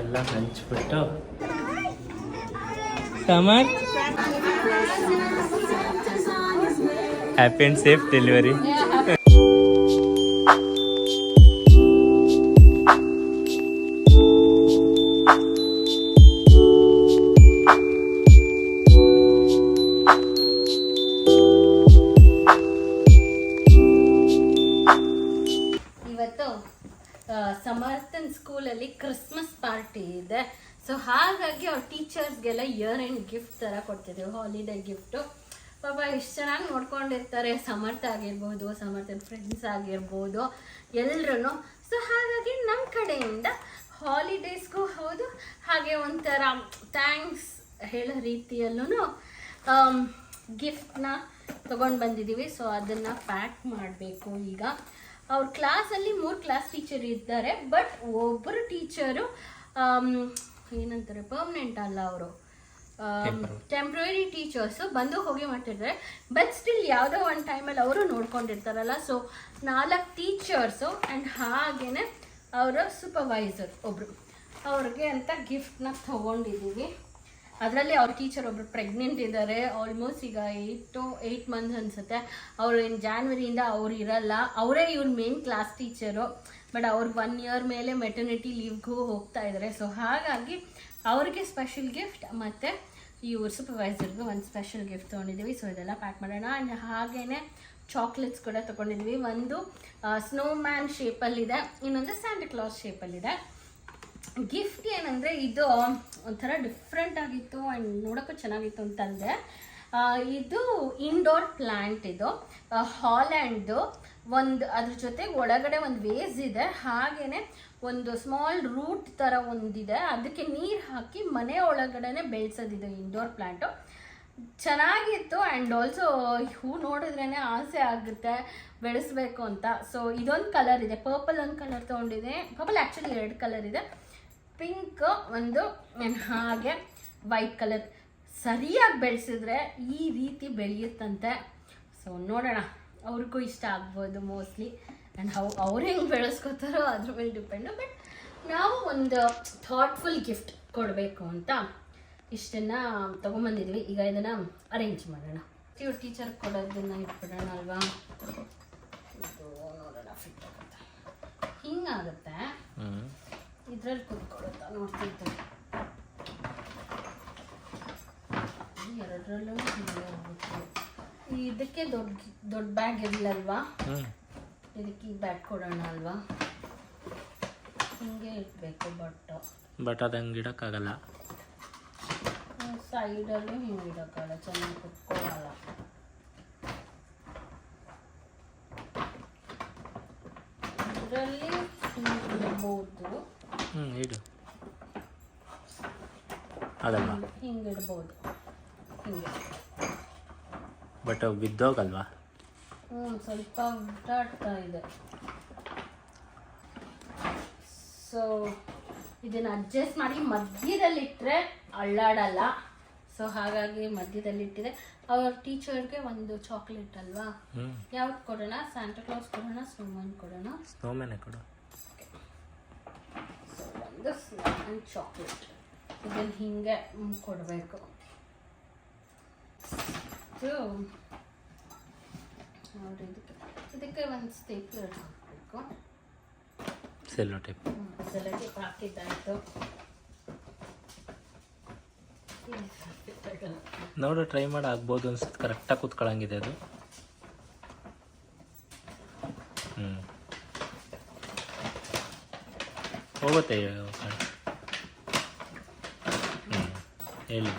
ಎಲ್ಲ ಹಂಚ್ಬಿಟ್ಟು. Samar happy and safe delivery so ಹಾಗಾಗಿ ಅವ್ರ ಟೀಚರ್ಸ್ಗೆಲ್ಲ ಇಯರ್ ಎಂಡ್ ಗಿಫ್ಟ್ ಥರ ಕೊಡ್ತಿದ್ದೀವಿ ಹಾಲಿಡೇ ಗಿಫ್ಟು ಪಾಪ ಎಷ್ಟು ಚೆನ್ನಾಗಿ ನೋಡ್ಕೊಂಡಿರ್ತಾರೆ, ಸಮರ್ಥ ಆಗಿರ್ಬೋದು ಸಮರ್ಥ ಫ್ರೆಂಡ್ಸ್ ಆಗಿರ್ಬೋದು ಎಲ್ಲರೂ ಸೊ ಹಾಗಾಗಿ ನಮ್ಮ ಕಡೆಯಿಂದ ಹಾಲಿಡೇಸ್ಗೂ ಹೌದು, ಹಾಗೆ ಒಂಥರ ಥ್ಯಾಂಕ್ಸ್ ಹೇಳೋ ರೀತಿಯಲ್ಲೂ ಗಿಫ್ಟ್ನ ತೊಗೊಂಡು ಬಂದಿದ್ದೀವಿ ಸೊ ಅದನ್ನು ಪ್ಯಾಕ್ ಮಾಡಬೇಕು ಈಗ. ಅವ್ರ ಕ್ಲಾಸಲ್ಲಿ ಮೂರು ಕ್ಲಾಸ್ ಟೀಚರ್ ಇದ್ದಾರೆ ಬಟ್ ಒಬ್ಬರು ಟೀಚರು ಏನಂತಾರೆ ಪರ್ಮನೆಂಟ್ ಅಲ್ಲ ಅವರು. ಟೆಂಪ್ರರಿ ಟೀಚರ್ಸು ಬಂದು ಹೋಗಿ ಮಾಡ್ತಿರ್ತಾರೆ. ಬಟ್ ಸ್ಟಿಲ್ ಯಾವುದೋ ಒಂದು ಟೈಮಲ್ಲಿ ಅವರು ನೋಡ್ಕೊಂಡಿರ್ತಾರಲ್ಲ ಸೊ ನಾಲ್ಕು ಟೀಚರ್ಸು ಆ್ಯಂಡ್ ಹಾಗೇ ಅವರ ಸೂಪರ್ವೈಸರ್ ಒಬ್ಬರು ಅವ್ರಿಗೆ ಅಂತ ಗಿಫ್ಟ್ನ ತೊಗೊಂಡಿದ್ದೀವಿ. ಅದರಲ್ಲಿ ಅವ್ರ ಟೀಚರ್ ಒಬ್ರು ಪ್ರೆಗ್ನೆಂಟ್ ಇದ್ದಾರೆ ಆಲ್ಮೋಸ್ಟ್ ಈಗ ಏಯ್ಟ್ ಟು ಏಯ್ಟ್ ಮಂತ್ಸ್ ಅನ್ಸುತ್ತೆ. ಅವ್ರು ಇನ್ನು ಜಾನ್ವರಿಯಿಂದ ಅವ್ರು ಇರಲ್ಲ. ಅವರೇ ಇವ್ರ ಮೇನ್ ಕ್ಲಾಸ್ ಟೀಚರು ಬಟ್ ಅವ್ರು ಒನ್ ಇಯರ್ ಮೇಲೆ ಮೆಟರ್ನಿಟಿ ಲೀವ್ಗೂ ಹೋಗ್ತಾ ಇದ್ದಾರೆ ಸೊ ಹಾಗಾಗಿ ಅವ್ರಿಗೆ ಸ್ಪೆಷಲ್ ಗಿಫ್ಟ್ ಮತ್ತು ಇವ್ರ ಸೂಪರ್ವೈಸರ್ಗೂ ಒಂದು ಸ್ಪೆಷಲ್ ಗಿಫ್ಟ್ ತೊಗೊಂಡಿದ್ದೀವಿ ಸೊ ಇದೆಲ್ಲ ಪ್ಯಾಕ್ ಮಾಡೋಣ. ಆ್ಯಂಡ್ ಹಾಗೇ ಚಾಕ್ಲೇಟ್ಸ್ ಕೂಡ ತೊಗೊಂಡಿದ್ವಿ. ಒಂದು ಸ್ನೋ ಮ್ಯಾನ್ ಶೇಪಲ್ಲಿದೆ ಇನ್ನೊಂದು ಸ್ಯಾಂಟಾ ಕ್ಲಾಸ್ ಶೇಪಲ್ಲಿದೆ ಗಿಫ್ಟ್ ಏನಂದರೆ ಇದು ಒಂಥರ ಡಿಫ್ರೆಂಟ್ ಆಗಿತ್ತು. ಆ್ಯಂಡ್ ನೋಡೋಕ್ಕೂ ಚೆನ್ನಾಗಿತ್ತು ಅಂತಂದರೆ ಇದು ಇಂಡೋರ್ ಪ್ಲ್ಯಾಂಟ್ ಇದು. ಹಾಲ್ಯಾಂಡ್ದು ಒಂದು, ಅದ್ರ ಜೊತೆ ಒಳಗಡೆ ಒಂದು ವೇಸ್ ಇದೆ. ಹಾಗೆಯೇ ಒಂದು ಸ್ಮಾಲ್ ರೂಟ್ ಥರ ಒಂದಿದೆ. ಅದಕ್ಕೆ ನೀರು ಹಾಕಿ ಮನೆ ಒಳಗಡೆನೆ ಬೆಳೆಸೋದಿದೆ ಇಂಡೋರ್ ಪ್ಲ್ಯಾಂಟು ಚೆನ್ನಾಗಿತ್ತು ಆ್ಯಂಡ್ ಆಲ್ಸೋ ಹೂ ನೋಡಿದ್ರೇ ಆಸೆ ಆಗುತ್ತೆ ಬೆಳೆಸ್ಬೇಕು ಅಂತ. ಸೊ ಇದೊಂದು ಕಲರ್ ಇದೆ. ಪರ್ಪಲ್ ಒಂದು ಕಲರ್ ತೊಗೊಂಡಿದೆ. ಪರ್ಪಲ್ ಆ್ಯಕ್ಚುಲಿ ಎರಡು ಕಲರ್ ಇದೆ. ಪಿಂಕ್ ಒಂದು ಹಾಗೆ ವೈಟ್ ಕಲರ್ ಸರಿಯಾಗಿ ಬೆಳೆಸಿದ್ರೆ ಈ ರೀತಿ ಬೆಳೆಯುತ್ತಂತೆ. ಸೊ ನೋಡೋಣ. ಅವ್ರಿಗೂ ಇಷ್ಟ ಆಗ್ಬೋದು ಮೋಸ್ಟ್ಲಿ ಆ್ಯಂಡ್ ಹೌ ಅವ್ರು ಹೆಂಗೆ ಬೆಳೆಸ್ಕೋತಾರೋ ಅದ್ರ ಮೇಲೆ ಡಿಪೆಂಡು ಬಟ್ ನಾವು ಒಂದು ಥಾಟ್ಫುಲ್ ಗಿಫ್ಟ್ ಕೊಡಬೇಕು ಅಂತ ಇಷ್ಟನ್ನು ತೊಗೊಂಬಂದಿದ್ವಿ. ಈಗ ಇದನ್ನು ಅರೇಂಜ್ ಮಾಡೋಣ. ಇವ್ರು ಟೀಚರ್ ಕೊಡೋದನ್ನ ಇಟ್ಬಿಡೋಣ ಅಲ್ವಾ? ಇದು ನೋಡೋಣ ಫಿಟ್ ಆಗುತ್ತೆ? ಹಿಂಗಾಗುತ್ತೆ. ಇದ್ರಲ್ಲಿ ಕುತ್ಕೊಳ್ಳುತ್ತಾ ನೋಡ್ತಿರ್ತೀವಿ ಎರಡರಲ್ಲೂ ಇದಕ್ಕೆ ದೊಡ್ಡ ದೊಡ್ಡ ಬ್ಯಾಗ್ ಇರಲಲ್ವಾ ಹ್ಞೂ ಇದಕ್ಕೆ ಈ ಬ್ಯಾಗ್ ಕೊಡೋಣ ಅಲ್ವಾ? ಹಿಂಗೆ ಇಡಬೇಕು ಬಟ್. ಬಟ್ ಅದು ಹಂಗೆ ಇಡೋಕ್ಕಾಗಲ್ಲ. ಸೈಡಲ್ಲೂ ಹಿಂಗೆ ಇಡೋಕ್ಕಾಗಲ್ಲ ಚೆನ್ನಾಗಿ ಕುತ್ಕೊಳ್ಳಲ್ಲ. ಇದರಲ್ಲಿ ಹಿಂಗೆ ಇಡ್ಬೋದು. ಹ್ಞೂ ಇಡು. ಅದಲ್ಲ ಹಿಂಗೆ ಇಡ್ಬೋದು. ಬಟ್ ಅವು ಬಿದ್ದೋಗಲ್ವಾ? ಹ್ಞೂ ಸ್ವಲ್ಪ ಉಂಟಾಡ್ತಾ ಇದೆ. ಸೊ ಇದನ್ನು ಅಡ್ಜಸ್ಟ್ ಮಾಡಿ ಮಧ್ಯದಲ್ಲಿಟ್ಟರೆ ಅಳ್ಳಾಡಲ್ಲ. ಸೊ ಹಾಗಾಗಿ ಮಧ್ಯದಲ್ಲಿ ಮಧ್ಯದಲ್ಲಿಟ್ಟಿದೆ. ಅವ್ರ ಟೀಚರ್ಗೆ ಒಂದು ಚಾಕ್ಲೇಟ್ ಅಲ್ವಾ? ಯಾವ್ದು ಕೊಡೋಣ? ಸ್ಯಾಂಟಾ ಕ್ಲಾಸ್ ಕೊಡೋಣ ಸ್ನೋಮನ್ ಕೊಡೋಣ? ಸ್ನೋಮ್ಯಾನೇ ಕೊಡು. ಒಂದು ಸ್ನೋಮ್ಯಾನ್ ಚಾಕ್ಲೇಟ್ ಇದನ್ನು ಹಿಂಗೆ ಕೊಡಬೇಕು. ಸೊ ಅವ್ರು ಇದಕ್ಕೆ. ಇದಕ್ಕೆ ಒಂದು ಸ್ಟೇಪ್ಲರ್ ಹಾಕಬೇಕು. ಸೆಲ್ಲೋ ಟೈಪ್ ಟೇಪ್ ಹಾಕಿದ್ದಾಯ್ತು. ನೋಡು ಟ್ರೈ ಮಾಡಿ ಆಗ್ಬೋದು ಅನ್ಸುತ್ತೆ. ಕರೆಕ್ಟಾಗಿ ಕೂತ್ಕೊಳ್ಳಂಗಿದೆ ಅದು. ಹ್ಞೂ ಹೋಗುತ್ತೆ ಹ್ಞೂ ಹೇಳಿ.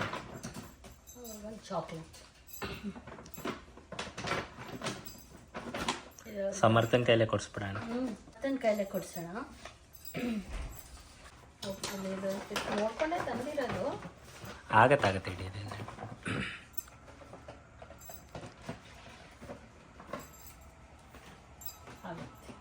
ಚಾಕ್ಲೇಟ್ ಸಮರ್ಥನ್ ಕೈಲೇ ಕೊಡಿಸ್ಬಿಡೋಣ. ಸಮರ್ಥನ್ ಕೈಲೇ ಕೊಡ್ಸೋಣ. ನೋಡ್ಕೊಂಡೆ ತಂದಿರೋದು. ಆಗತ್ತಾಗತ್ತೆ ಇದೆ ಆಗುತ್ತೆ.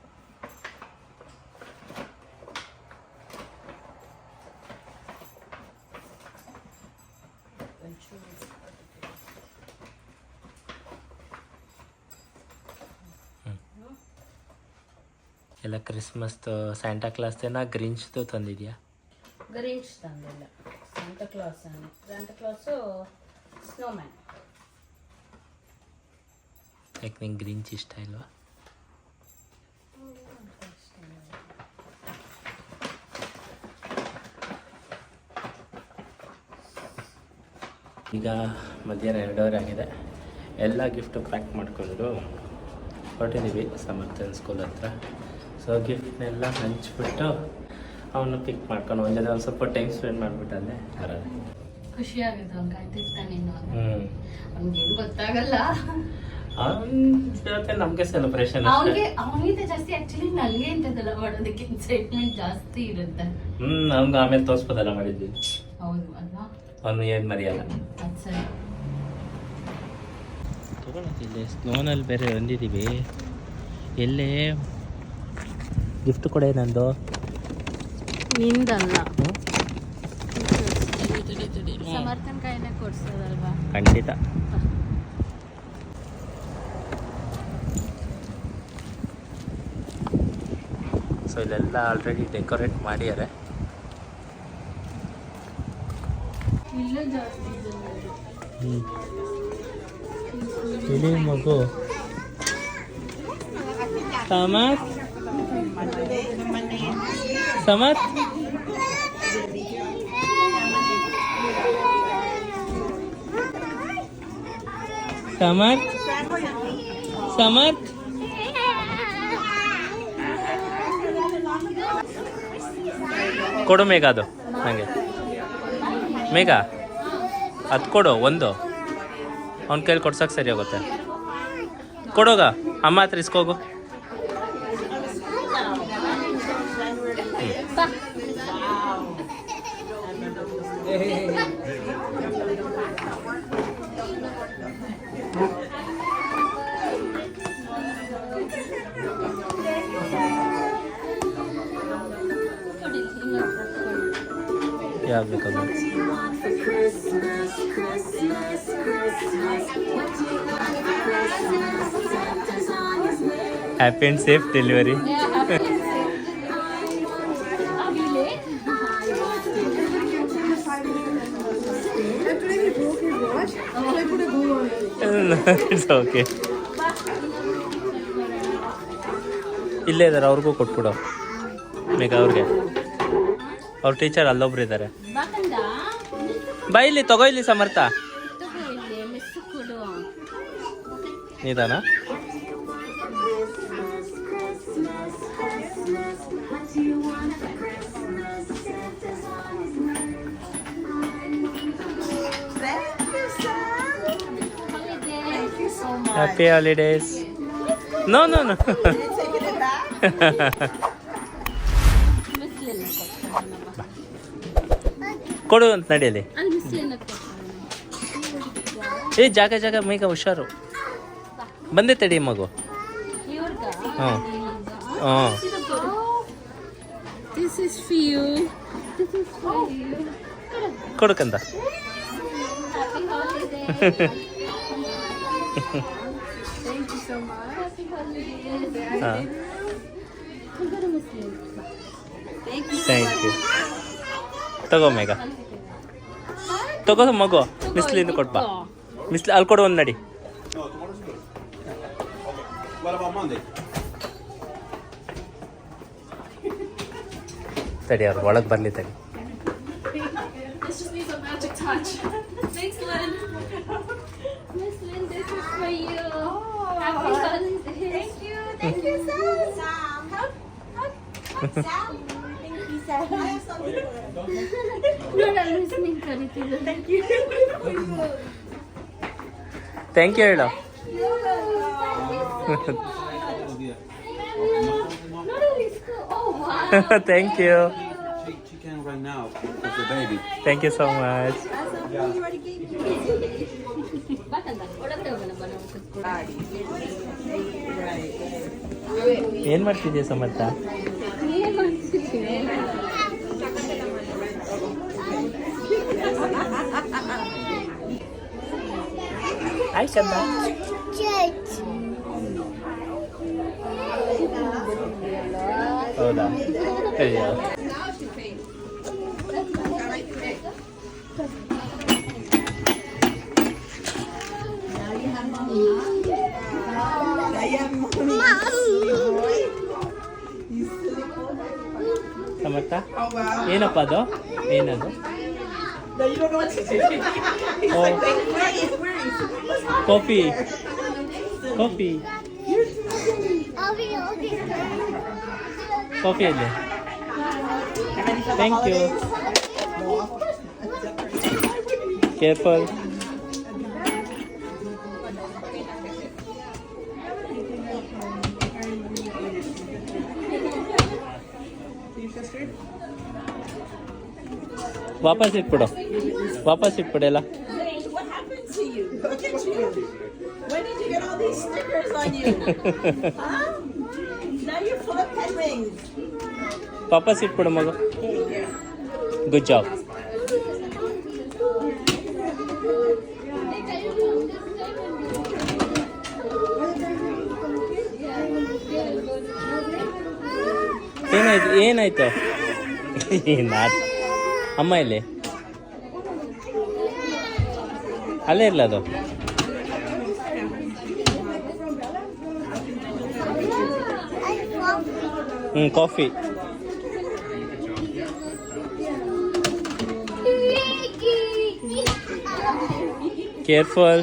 ಎಲ್ಲ ಕ್ರಿಸ್ಮಸ್ದು ಸ್ಯಾಂಟಾ ಕ್ಲಾಸ್ದೇನ ಗ್ರಿಂಚ್ದು ತಂದಿದ್ಯಾ? ಗ್ರಿಂಚ್ ತಂದಿಲ್ಲ. Santa Claus Santa Claus snowman ಯಾಕೆ ನಿಂಗೆ ಗ್ರಿಂಚ್ ಇಷ್ಟ ಇಲ್ವಾ? ಈಗ ಮಧ್ಯಾಹ್ನ ಎರಡೂವರೆ ಆಗಿದೆ. ಎಲ್ಲ ಗಿಫ್ಟು ಪ್ಯಾಕ್ ಮಾಡಿಕೊಂಡು ಹೊರಟಿದ್ದೀವಿ ಸಮರ್ಥನ್ ಸ್ಕೂಲ್ ಹತ್ರ. ಸೊ ಗಿಫ್ಟ್ನೆಲ್ಲ ಹಂಚ್ಬಿಟ್ಟು ಅವನ್ನ ಪಿಕ್ ಮಾಡ್ಕೊಂಡು ಒಂದೇ ಜೊತೆ ಒಂದು ಸ್ವಲ್ಪ ಟೈಮ್ ಸ್ಪೆಂಡ್ ಮಾಡಿಬಿಟ್ಟಲ್ಲೇ ಬರೋದು ಖುಷಿ ಆಗುತ್ತೆ ಅವ್ನು ಕಾಯ್ತಿರ್ತಾನೆ ಇನ್ನು ಹ್ಞೂ ಗೊತ್ತಾಗಲ್ಲ. ಜೊತೆ ನಮಗೆ ಸೆಲೆಬ್ರೇಷನ್ ಅವನಿಗೆ ಅವನಿಗಿಂತ ಜಾಸ್ತಿ ಆಕ್ಚುಲಿ ನನಗೆ ಇಂಥದ್ದೆಲ್ಲ ಮಾಡೋದಕ್ಕೆ ಎಕ್ಸೈಟ್ಮೆಂಟ್ ಜಾಸ್ತಿ ಇರುತ್ತೆ. ಹ್ಮ್ ಅವ್ನಿಗೆ ಆಮೇಲೆ ತೋರಿಸ್ಬೋದಲ್ಲ ಮಾಡಿದ್ವಿ ಹೌದು ಅಲ್ವಾ? ಅವನು ಏನು ಮರೆಯಲ್ಲ. ಅದು ಸರಿ. ತಗೊಳತ್ತಿಲ್ಲ ಸ್ನೋನಲ್ಲಿ ಬೇರೆ ಬಂದಿದ್ದೀವಿ ಎಲ್ಲೇ ಗಿಫ್ಟ್ ಕೊಡೆ ನಂದು. ನಿಂದಲ್ಲ. ಸಮರ್ಥನ್ ಕೈನೇ ಕೊಡ್ಸೋದಲ್ವಾ? ಖಂಡಿತ. ಸೊ ಇಲ್ಲೆಲ್ಲ ಆಲ್ರೆಡಿ ಡೆಕೋರೇಟ್ ಮಾಡಿದ್ದಾರೆ. ಇಲ್ಲ ಮಗು. ಸಮತ್ ಸಮತ್ ಸಮತ್ ಸಮತ್ ಕೊಡು ಮೇಘ ಅದು ನನಗೆ ಮೇಘ, ಅದು ಕೊಡು, ಒಂದು. ಅವ್ನ ಕೈಲಿ ಕೊಡ್ಸಕ್ಕೆ ಸರಿ ಹೋಗುತ್ತೆ. ಕೊಡೋಗ ಅಮ್ಮ ಹತ್ರ ಇಸ್ಕೋಗು. ಯಾವ್ದು ಬೇಕದು happy and safe delivery okay ಇಲ್ಲೇ ಇದ್ದಾರೆ ಅವ್ರಿಗೂ ಕೊಟ್ಬಿಡು. ಮೇಘ ಅವ್ರಿಗೆ. ಅವ್ರ ಟೀಚರ್ ಅಲ್ಲೊಬ್ರು ಇದ್ದಾರೆ ಬೈಲಿ ತಗೋ ಇಲ್ಲಿ ಸಮರ್ಥ. ನಿಧಾನ. Happy holidays no no no ಕೊಡು ಅಂತ ಕೊಡ್ತಾನೆ ಏ ಜಾಗ ಜಾಗ ಮೈಗ ಹುಷಾರು. ಬಂದೆ ತಡಿ ಮಗು. ಕೊಡಕಂದ ಹಾಂ ಹಾಂ this is for you this is for you ಕೊಡುಕಂದ happy holiday thank you so much happy holiday ಹಾಂ. ಕುಂದರ ಥ್ಯಾಂಕ್ ಯು ಥ್ಯಾಂಕ್ ಯು ತಗೋ ಮೇಘ ತಗೋ ಮಗು ಮಿಸ್ಲಿಂದ ಕೊಟ್ಬಾ ಮಿಸ್ಲಿ ಅಲ್ಲಿ ಕೊಡು ಒಂದು ನಡಿ What about Monday? ತಡಿ ಅವ್ರು ಒಳಗೆ ಬರಲಿ ತಡಿ This just needs a magic touch. Thanks, Lynn. Miss Lynn, this is for you. Happy holidays. Thank you. Thank you, Sam. Sam. Sam. Thank you, Sam. Thank you ಹೇಳು Thank you. Thank you She, she can right now with the baby. Thank you so much ಏನ್ ನಾವು ಕೂತ್ಕೊಳ್ಳೋಣ. ಏನು ಮಾಡ್ತಿದ್ಯಾ ಸಮರ್ಥ I said that. Oh, no. There you go. Samarth ಏನಪ್ಪ ಅದು? ಏನದು? ಓ coffee. Coffee. Coffee ಅಲ್ಲಿ. Thank you careful you're full of penguins. ವಾಪಸ್ ಇಟ್ಬಿಡು ಮಗು. ಗುಡ್ ಜಾಬ್ ಏನಾಯ್ತು ಏನಾಯ್ತು ನಾಟ್ ಅಮ್ಮ ಇಲ್ಲಿ ಅಲ್ಲೇ ಇರಲ್ಲ ಅದು ಹ್ಞೂ coffee careful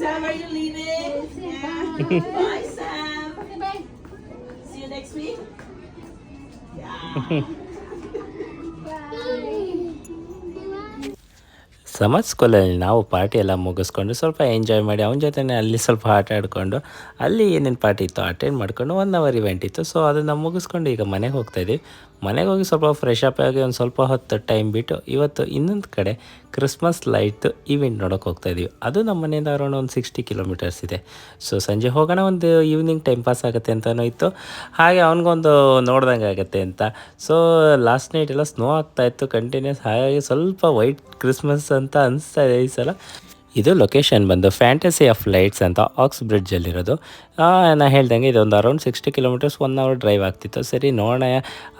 Sam, are you leaving? Yeah. Bye, Sam. Bye. See you next week. Yeah. Samar ಸ್ಕೂಲಲ್ಲಿ ನಾವು ಪಾರ್ಟಿ ಎಲ್ಲ ಮುಗಿಸ್ಕೊಂಡು ಸ್ವಲ್ಪ ಎಂಜಾಯ್ ಮಾಡಿ ಅವನ ಜೊತೆನೇ ಅಲ್ಲಿ ಸ್ವಲ್ಪ ಆಟ ಆಡಿಕೊಂಡು ಅಲ್ಲಿ ಏನೇನು ಪಾರ್ಟಿ ಇತ್ತು ಅಟೆಂಡ್ ಮಾಡ್ಕೊಂಡು ಒನ್ ಅವರ್ ಇವೆಂಟ್ ಇತ್ತು ಸೊ ಅದನ್ನು ಮುಗಿಸ್ಕೊಂಡು ಈಗ ಮನೆಗೆ ಹೋಗ್ತಾ ಇದ್ದೀವಿ ಮನೆಗೆ ಹೋಗಿ ಸ್ವಲ್ಪ ಫ್ರೆಶ್ ಅಪ್ ಆಗಿ ಒಂದು ಸ್ವಲ್ಪ ಹೊತ್ತು ಟೈಮ್ ಬಿಟ್ಟು ಇವತ್ತು ಇನ್ನೊಂದು ಕಡೆ ಕ್ರಿಸ್ಮಸ್ ಲೈಟ್ ಈವೆಂಟ್ ನೋಡೋಕೆ ಹೋಗ್ತಾ ಇದೀವಿ. ಅದು ನಮ್ಮ ಮನೆಯಿಂದ ಅರೌಂಡ್ ಒಂದು ಸಿಕ್ಸ್ಟಿ ಕಿಲೋಮೀಟರ್ಸ್ ಇದೆ. ಸೊ ಸಂಜೆ ಹೋಗೋಣ ಒಂದು ಈವ್ನಿಂಗ್ ಟೈಮ್ ಪಾಸ್ ಆಗುತ್ತೆ ಅಂತಲೂ ಇತ್ತು ಹಾಗೆ ಅವನಿಗೊಂದು ನೋಡ್ದಂಗೆ ಆಗುತ್ತೆ ಅಂತ. ಸೊ ಲಾಸ್ಟ್ ನೈಟ್ ಎಲ್ಲ ಸ್ನೋ ಆಗ್ತಾ ಇತ್ತು ಕಂಟಿನ್ಯೂಸ್ ಹಾಗಾಗಿ ಸ್ವಲ್ಪ ವೈಟ್ ಕ್ರಿಸ್ಮಸ್ ಅಂತ ಅನಿಸ್ತಾ ಇದೆ ಈ ಸಲ. ಇದು ಲೊಕೇಶನ್ ಬಂದು ಫ್ಯಾಂಟಸಿ ಆಫ್ ಲೈಟ್ಸ್ ಅಂತ ಆಕ್ಸ್ ಬ್ರಿಡ್ಜಲ್ಲಿರೋದು ನಾನು ಹೇಳ್ದಂಗೆ ಇದೊಂದು around sixty kilometres one hour drive ಆಗ್ತಿತ್ತು. ಸರಿ, ನೋಡೋಣ.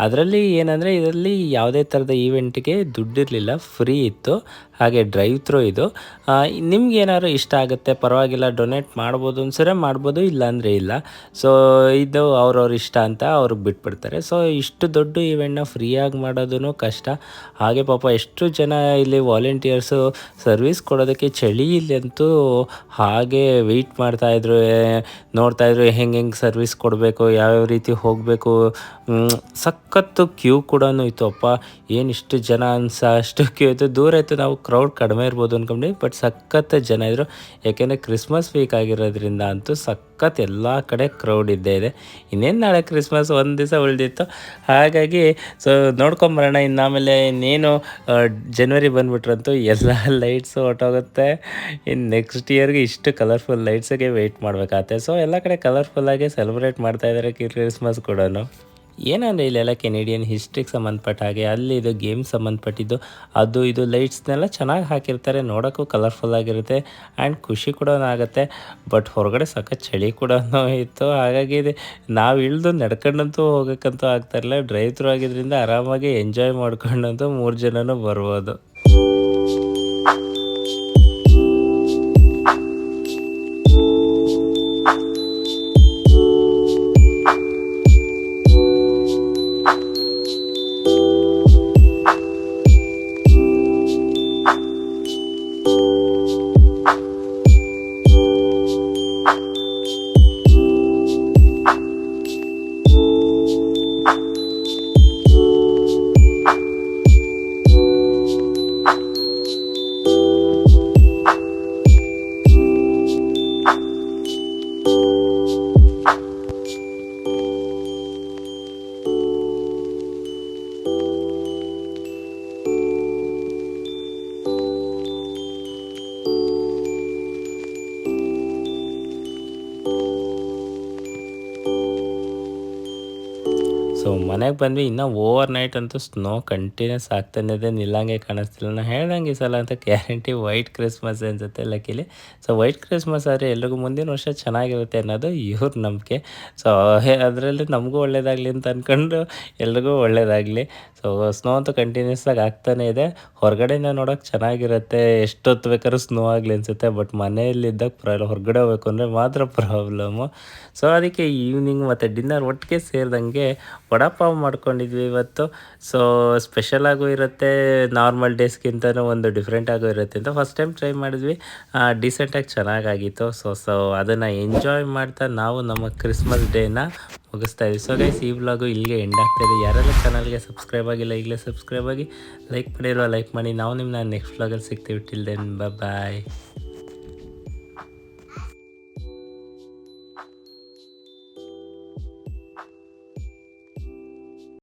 ಅದರಲ್ಲಿ ಏನಂದರೆ ಇದರಲ್ಲಿ ಯಾವುದೇ ಥರದ ಈವೆಂಟ್ಗೆ ದುಡ್ಡಿರಲಿಲ್ಲ ಫ್ರೀ ಇತ್ತು. ಹಾಗೆ ಡ್ರೈವ್ ಥ್ರೂ ಇದು. ನಿಮ್ಗೆ ಏನಾದ್ರು ಇಷ್ಟ ಆಗುತ್ತೆ? ಪರವಾಗಿಲ್ಲ ಡೊನೇಟ್ ಮಾಡ್ಬೋದು ಅನ್ಸರೆ ಮಾಡ್ಬೋದು, ಇಲ್ಲಾಂದರೆ ಇಲ್ಲ. ಸೊ ಇದು ಅವ್ರವ್ರ ಇಷ್ಟ ಅಂತ ಅವ್ರಿಗೆ ಬಿಟ್ಬಿಡ್ತಾರೆ. ಸೊ ಇಷ್ಟು ದೊಡ್ಡ ಈವೆಂಟ್ನ ಫ್ರೀಯಾಗಿ ಮಾಡೋದು ಕಷ್ಟ. ಹಾಗೆ ಪಾಪ, ಎಷ್ಟು ಜನ ಇಲ್ಲಿ ವಾಲಂಟಿಯರ್ಸು ಸರ್ವಿಸ್ ಕೊಡೋದಕ್ಕೆ ಚಳಿಯಲ್ಲಂತೂ ಹಾಗೆ ವೆಯ್ಟ್ ಮಾಡ್ತಾಯಿದ್ರು ನೋಡ್ತಾಯಿದ್ರು ಹೆಂಗೆ ಹೆಂಗೆ ಸರ್ವಿಸ್ ಕೊಡಬೇಕು, ಯಾವ್ಯಾವ ರೀತಿ ಹೋಗಬೇಕು ಸಖತ್ತು ಕ್ಯೂ ಕೂಡ ಇತ್ತು. ಅಪ್ಪ, ಏನು ಇಷ್ಟು ಜನ ಅನ್ಸ, ಅಷ್ಟು ಕ್ಯೂ ಇತ್ತು. ದೂರ ಇತ್ತು, ನಾವು ಕ್ರೌಡ್ ಕಡಿಮೆ ಇರ್ಬೋದು ಅಂದ್ಕೊಂಡ್ವಿ ಬಟ್ ಸಖತ್ತು ಜನ ಇದ್ದರು ಯಾಕೆಂದರೆ ಕ್ರಿಸ್ಮಸ್ ವೀಕ್ ಆಗಿರೋದ್ರಿಂದ ಅಂತೂ ಸಖತ್ ಎಲ್ಲ ಕಡೆ ಕ್ರೌಡ್ ಇದ್ದೇ ಇದೆ. ಇನ್ನೇನು ನಾಳೆ ಕ್ರಿಸ್ಮಸ್ ಒಂದು ದಿವಸ ಉಳಿದಿತ್ತು. ಹಾಗಾಗಿ ಸೊ ನೋಡ್ಕೊಂಬರೋಣ. ಇನ್ನು ಆಮೇಲೆ ಇನ್ನೇನು ಜನ್ವರಿ ಜನವರಿ ಬಂದುಬಿಟ್ರಂತೂ ಎಲ್ಲ ಲೈಟ್ಸು ಹೊಟ್ಟೋಗುತ್ತೆ ಇನ್ನು ನೆಕ್ಸ್ಟ್ ಇಯರ್ಗೆ ಇಷ್ಟು ಕಲರ್ಫುಲ್ ಲೈಟ್ಸಿಗೆ ವೆಯ್ಟ್ ಮಾಡಬೇಕಾಗತ್ತೆ. ಸೊ ಎಲ್ಲ ಕಡೆ ಕಲರ್ಫುಲ್ಲಾಗಿ ಸೆಲೆಬ್ರೇಟ್ ಮಾಡ್ತಾ ಇದ್ದಾರೆ ಕ್ರಿಸ್ಮಸ್ ಕೂಡ ಏನಂದರೆ ಇಲ್ಲೆಲ್ಲ ಕೆನೇಡಿಯನ್ ಹಿಸ್ಟ್ರಿಗೆ ಸಂಬಂಧಪಟ್ಟ ಹಾಗೆ, ಅಲ್ಲಿ ಇದು ಗೇಮ್ ಸಂಬಂಧಪಟ್ಟಿದ್ದು, ಅದು ಇದು ಲೈಟ್ಸ್ನೆಲ್ಲ ಚೆನ್ನಾಗಿ ಹಾಕಿರ್ತಾರೆ, ನೋಡೋಕ್ಕೂ ಕಲರ್ಫುಲ್ ಆಗಿರುತ್ತೆ ಆ್ಯಂಡ್ ಖುಷಿ ಕೂಡ ಆಗುತ್ತೆ. ಬಟ್ ಹೊರಗಡೆ ಸಖತ್ ಚಳಿ ಕೂಡ ಇತ್ತು, ಹಾಗಾಗಿ ಇದು ನಾವು ಇಳಿದು ನಡ್ಕೊಂಡಂತೂ ಹೋಗೋಕ್ಕಂತೂ ಆಗ್ತಾಯಿರಲಿಲ್ಲ ಡ್ರೈವ್ ಥ್ರೂ ಆಗಿದ್ದರಿಂದ ಆರಾಮಾಗಿ ಎಂಜಾಯ್ ಮಾಡ್ಕೊಂಡಂತೂ ಮೂರು ಜನನೂ ಬರ್ಬೋದು. ಸೊ ಮನೆಗೆ ಬಂದ್ವಿ, ಇನ್ನೂ ಓವರ್ ನೈಟ್ ಅಂತೂ ಸ್ನೋ ಕಂಟಿನ್ಯೂಸ್ ಆಗ್ತಾನೆ ಇದೆ, ನಿಲ್ಲಂಗೆ ಕಾಣಿಸ್ತಿಲ್ಲ. ನಾನು ಹೇಳ್ದಂಗೆ ಸಲ ಅಂತ ಗ್ಯಾರಂಟಿ ವೈಟ್ ಕ್ರಿಸ್ಮಸ್ ಅನ್ಸುತ್ತೆ ಲಕ್ಕಿಲಿ ಸೊ ವೈಟ್ ಕ್ರಿಸ್ಮಸ್ ಆದರೆ ಎಲ್ರಿಗೂ ಮುಂದಿನ ವರ್ಷ ಚೆನ್ನಾಗಿರುತ್ತೆ ಅನ್ನೋದು ಇವ್ರ ನಂಬಿಕೆ. ಸೊ ಅದರಲ್ಲಿ ನಮಗೂ ಒಳ್ಳೇದಾಗಲಿ ಅಂತ ಅಂದ್ಕೊಂಡು ಎಲ್ರಿಗೂ ಒಳ್ಳೇದಾಗಲಿ. ಸೊ ಸ್ನೋ ಅಂತೂ ಕಂಟಿನ್ಯೂಸ್ ಆಗಿ ಆಗ್ತಾನೆ ಇದೆ. ಹೊರಗಡೆಯಿಂದ ನೋಡೋಕೆ ಚೆನ್ನಾಗಿರುತ್ತೆ, ಎಷ್ಟೊತ್ತು ಬೇಕಾದ್ರೂ ಸ್ನೋ ಆಗಲಿ ಅನಿಸುತ್ತೆ ಬಟ್ ಮನೆಯಲ್ಲಿದ್ದಾಗ ಪ್ರಾಬ್ಲಮ್ ಹೊರಗಡೆ ಹೋಗ್ಬೇಕು ಅಂದರೆ ಮಾತ್ರ ಪ್ರಾಬ್ಲಮ್ಮು ಸೊ ಅದಕ್ಕೆ ಈವ್ನಿಂಗ್ ಮತ್ತು ಡಿನ್ನರ್ ಒಟ್ಟಿಗೆ ಸೇರಿದಂಗೆ ವಡಾಪಾವ್ ಮಾಡ್ಕೊಂಡಿದ್ವಿ ಇವತ್ತು. ಸೊ ಸ್ಪೆಷಲಾಗೂ ಇರುತ್ತೆ ನಾರ್ಮಲ್ ಡೇಸ್ಗಿಂತನೂ ಒಂದು ಡಿಫ್ರೆಂಟಾಗೂ ಇರುತ್ತೆ ಅಂತ ಫಸ್ಟ್ ಟೈಮ್ ಟ್ರೈ ಮಾಡಿದ್ವಿ. ಡಿಸೆಂಟಾಗಿ ಚೆನ್ನಾಗಾಗಿತ್ತು. ಸೊ ಸೊ ಅದನ್ನು ಎಂಜಾಯ್ ಮಾಡ್ತಾ ನಾವು ನಮ್ಮ ಕ್ರಿಸ್ಮಸ್ ಡೇನ ಮುಗಿಸ್ತಾ ಇದ್ದೀವಿ ಸೊ ಗೈಸ್ ಈ ವ್ಲಾಗು ಇಲ್ಲಿಗೆ ಎಂಡ್ ಆಗ್ತಾಯಿದೆ ಯಾರೆಲ್ಲ ಚಾನಲ್ಗೆ ಸಬ್ಸ್ಕ್ರೈಬ್ ಆಗಿಲ್ಲ, ಈಗಲೇ ಸಬ್ಸ್ಕ್ರೈಬ್ ಆಗಿ ಲೈಕ್ ಮಾಡಿರೋ ಲೈಕ್ ಮಾಡಿ. ನಾವು ನಿಮ್ಮನ್ನ ನೆಕ್ಸ್ಟ್ ವ್ಲಾಗಲ್ಲಿ ಸಿಗ್ತೀವಿ. Till then bye